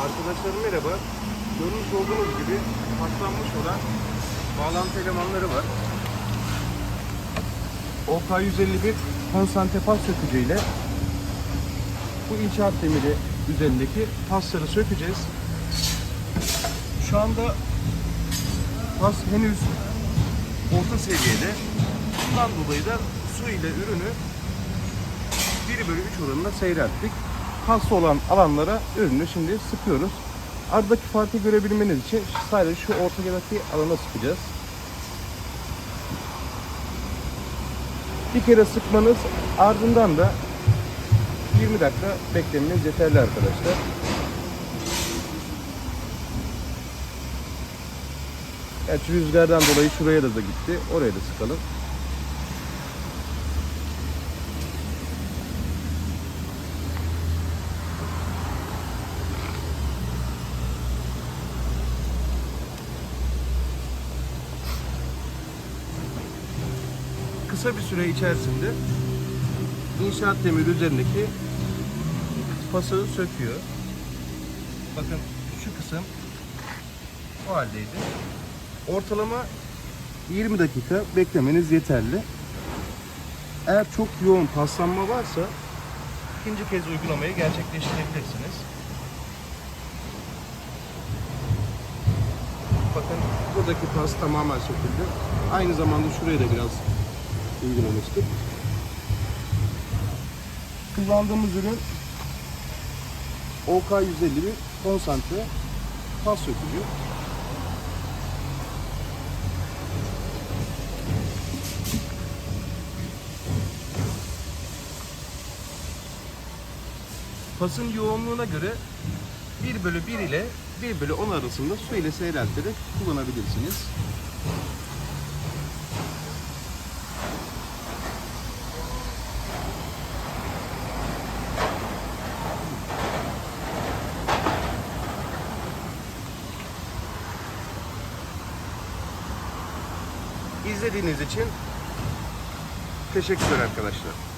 Arkadaşlarım merhaba. Görmüş olduğunuz gibi paslanmış olan bağlantı elemanları var. OK151 konsantre pas sökücüyle bu inşaat demiri üzerindeki pasları sökeceğiz. Şu anda pas henüz orta seviyede. Bundan dolayı da su ile ürünü 1 bölü 3 oranında seyrelttik. Hasta olan alanlara ürünü şimdi sıkıyoruz. Aradaki farkı görebilmeniz için sadece şu ortadaki alana sıkacağız. Bir kere sıkmanız ardından da 20 dakika beklemeniz yeterli arkadaşlar. Gerçi rüzgardan dolayı şuraya da da gitti. Oraya da sıkalım. Kısa bir süre içerisinde inşaat demiri üzerindeki pası söküyor. Bakın şu kısım o haldeydi. Ortalama 20 dakika beklemeniz yeterli. Eğer çok yoğun paslanma varsa ikinci kez uygulamayı gerçekleştirebilirsiniz. Bakın buradaki pas tamamen söküldü. Aynı zamanda şuraya da biraz uygulamıştık. Kullandığımız ürün OK151 konsantre pas sökücü. Pasın yoğunluğuna göre 1 bölü 1 ile 1 bölü 10 arasında su ile seyrelterek kullanabilirsiniz. İzlediğiniz için teşekkür arkadaşlar.